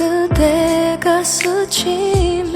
그대가 스친